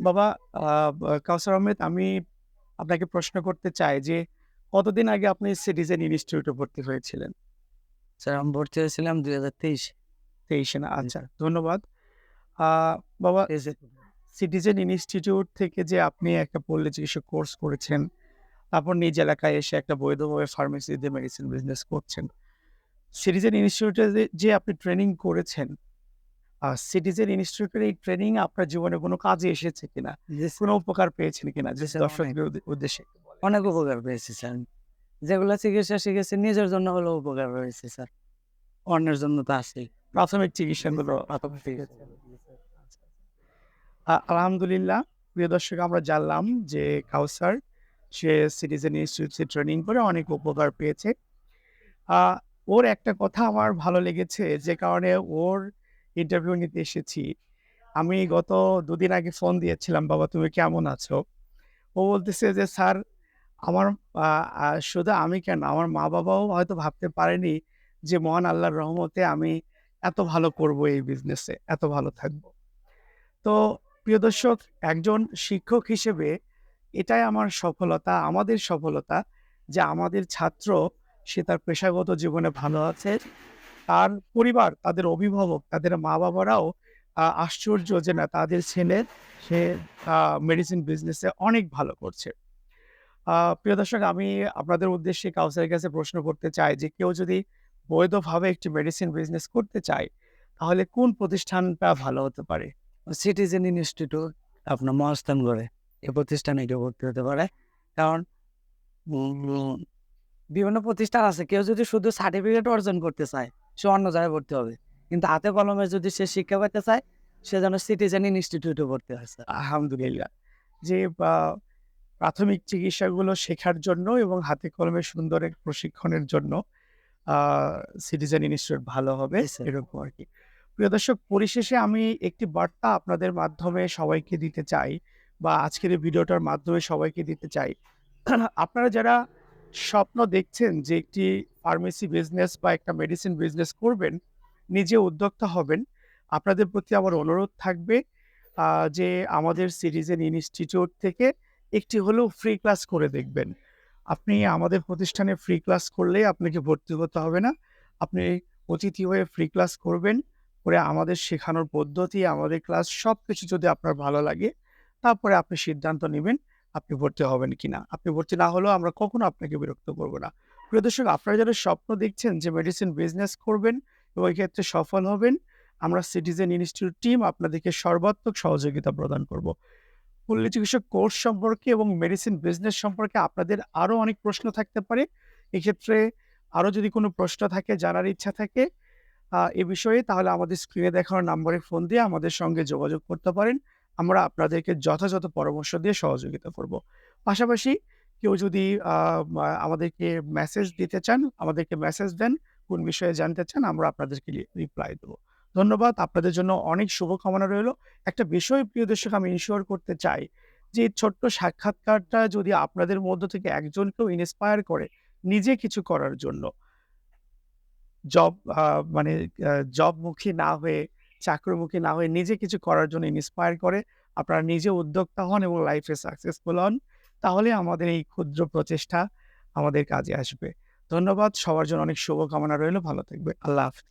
বাবা কাউসার আহমেদ আমি আপনাকে প্রশ্ন করতে চাই যে, কতদিন আগে আপনি সিটিজেন ইনস্টিটিউটে ভর্তি হয়েছিলেন? স্যার আমি ভর্তি হয়েছিলাম ২০২৩ ২৩ এ না জি। আচ্ছা ধন্যবাদ। বাবা সিটিজেন ইনস্টিটিউট থেকে যে আপনি একটা পল্লী চিকিৎসক কোর্স করেছেন, তারপর নিজ এলাকায় এসে একটা বৈধভাবে ফার্মেসিতে মেডিসিন বিজনেস করছেন। সিটিজেন ইনস্টিটিউটে যে আপনি ট্রেনিং করেছেন, সিটিজেন ইনস্টিটিউটের এই ট্রেনিং আপনার জীবনে কোনো কাজে এসেছে কিনা? কোনো উপকার পেয়েছেন কিনা? দর্শকদের উদ্দেশ্যে অনেক উপকার পেয়েছি স্যার। যেগুলা চিকিৎসা শিখেছি নিজের জন্য হলেও উপকার হয়েছে স্যার। অন্যের জন্য তো আছেই। প্রাথমিক চিকিৎসাগুলো আলহামদুলিল্লাহ প্রিয় দর্শক আমরা জানলাম যে কাউসার সে সিটিজেন ইনস্টিটিউটে ট্রেনিং করে অনেক উপকার পেয়েছে। ওর একটা কথা আমার ভালো লেগেছে যে কারণে ওর ইন্টারভিউ নিতে এসেছি। আমি গত দুদিন আগে ফোন দিয়েছিলাম, "বাবা তুমি কেমন আছো?" ও বলতেছে যে, "স্যার আমার শুধু আমি কেন আমার মা-বাবাও হয়তো ভাবতে পারেনি যে মহান আল্লাহর রহমতে আমি এত ভালো করব এই বিজনেসে, এত ভালো থাকব।" তো প্রিয় দর্শক একজন শিক্ষক হিসেবে এটাই আমার সফলতা, আমাদের সফলতা যে আমাদের ছাত্র সে তার পেশাগত জীবনে ভালো আছে। তার পরিবার, তাদের অভিভাবক, তাদের মা-বাবারাও আশ্চর্য যে না তাদের ছেলে সে মেডিসিন বিজনেসে অনেক ভালো করছে। প্রিয় দর্শক আমি আপনাদের উদ্দেশ্যে কাউসারের কাছে প্রশ্ন করতে চাই যে কেউ যদি বৈধভাবে একটি মেডিসিন বিজনেস করতে চায়, তাহলে কোন প্রতিষ্ঠানটা ভালো হতে পারে? সিটিজেন ইনস্টিটিউট আপনার মহাস্থানগড়ে। এ প্রতিষ্ঠানে কেউ ভর্তি হতে পারে। কারণ বিভিন্ন প্রতিষ্ঠান আছে। কেউ যদি শুধু সার্টিফিকেট অর্জন করতে চায়, সে অন্য জায়গায় ভর্তি হবে। কিন্তু হাতে কলমে যদি সে শিক্ষা পেতে চায়, সে যেন সিটিজেন ইনস্টিটিউটে ভর্তি হয়েছে। আলহামদুলিল্লাহ। যে প্রাথমিক চিকিৎসাগুলো শেখার জন্য এবং হাতে কলমে সুন্দর এক প্রশিক্ষণের জন্য সিটিজেন ইনস্টিটিউট ভালো হবে জি আর কি। প্রিয় দর্শক পরিশেষে আমি একটি বার্তা আপনাদের মাধ্যমে সবাইকে দিতে চাই বা আজকের এই ভিডিওটার মাধ্যমে সবাইকে দিতে চাই। আপনারা যারা স্বপ্ন দেখছেন যে একটি ফার্মেসি বিজনেস বা একটা মেডিসিন বিজনেস করবেন, নিজে উদ্যোক্তা হবেন। আপনাদের প্রতি আমার অনুরোধ থাকবে যে আমাদের সিটিজেন ইনস্টিটিউট থেকে একটি হলেও ফ্রি ক্লাস করে দেখবেন। আপনি আমাদের প্রতিষ্ঠানে ফ্রি ক্লাস করলেই আপনাকে ভর্তি হতে হবে না। আপনি অতিথি হয়ে ফ্রি ক্লাস করবেন। করে আমাদের শেখানোর পদ্ধতি, আমাদের ক্লাস সব কিছু যদি আপনার ভালো লাগে, তারপরে আপনি সিদ্ধান্ত নিবেন আপনি ভর্তি হবেন কিনা। আপনি ভর্তি না হলেও আমরা কখনো আপনাকে বিরক্ত করব না। প্রিয় দর্শক আপনারা যারা স্বপ্ন দেখছেন যে মেডিসিন বিজনেস করবেন এবং ক্ষেত্রে সফল হবেন, আমরা সিটিজেন ইনস্টিটিউট টিম আপনাদেরকে সর্বাত্মক সহযোগিতা প্রদান করব। পল্লী চিকিৎসক কোর্স সম্পর্কে এবং মেডিসিন বিজনেস সম্পর্কে আপনাদের আরও অনেক প্রশ্ন থাকতে পারে। এক্ষেত্রে আরও যদি কোনো প্রশ্ন থাকে, জানার ইচ্ছা থাকে এ বিষয়ে তাহলে আমাদের স্ক্রিনে দেখানো নাম্বারে ফোন দিয়ে আমাদের সঙ্গে যোগাযোগ করতে পারেন। আমরা আপনাদেরকে যথাযথ পরামর্শ দিয়ে সহযোগিতা করব। পাশাপাশি কেউ যদি আমাদেরকে মেসেজ দিতে চান, আমাদেরকে মেসেজ দেন। কোন বিষয়ে জানতে চান আমরা আপনাদেরকে রিপ্লাই দেবো ধন্যবাদ। আপনাদের জন্য অনেক শুভকামনা রইল। একটা বিষয় প্রিয় দর্শক আমি ইনশিওর করতে চাই যে ছোট্ট সাক্ষাৎকারটা যদি আপনাদের মধ্য থেকে একজনকেও ইন্সপায়ার করে নিজে কিছু করার জন্য। জব মানে জবমুখী না হয়ে, চাকরিমুখী না হয়ে নিজে কিছু করার জন্য ইন্সপায়ার করে, আপনারা নিজে উদ্যোক্তা হন এবং লাইফে সাকসেসফুল হন। তাহলে আমাদের এই ক্ষুদ্র প্রচেষ্টা আমাদের কাজে আসবে। ধন্যবাদ। সবার জন্য অনেক শুভকামনা রইল ভালো থাকবে আল্লাহ হাফেজ।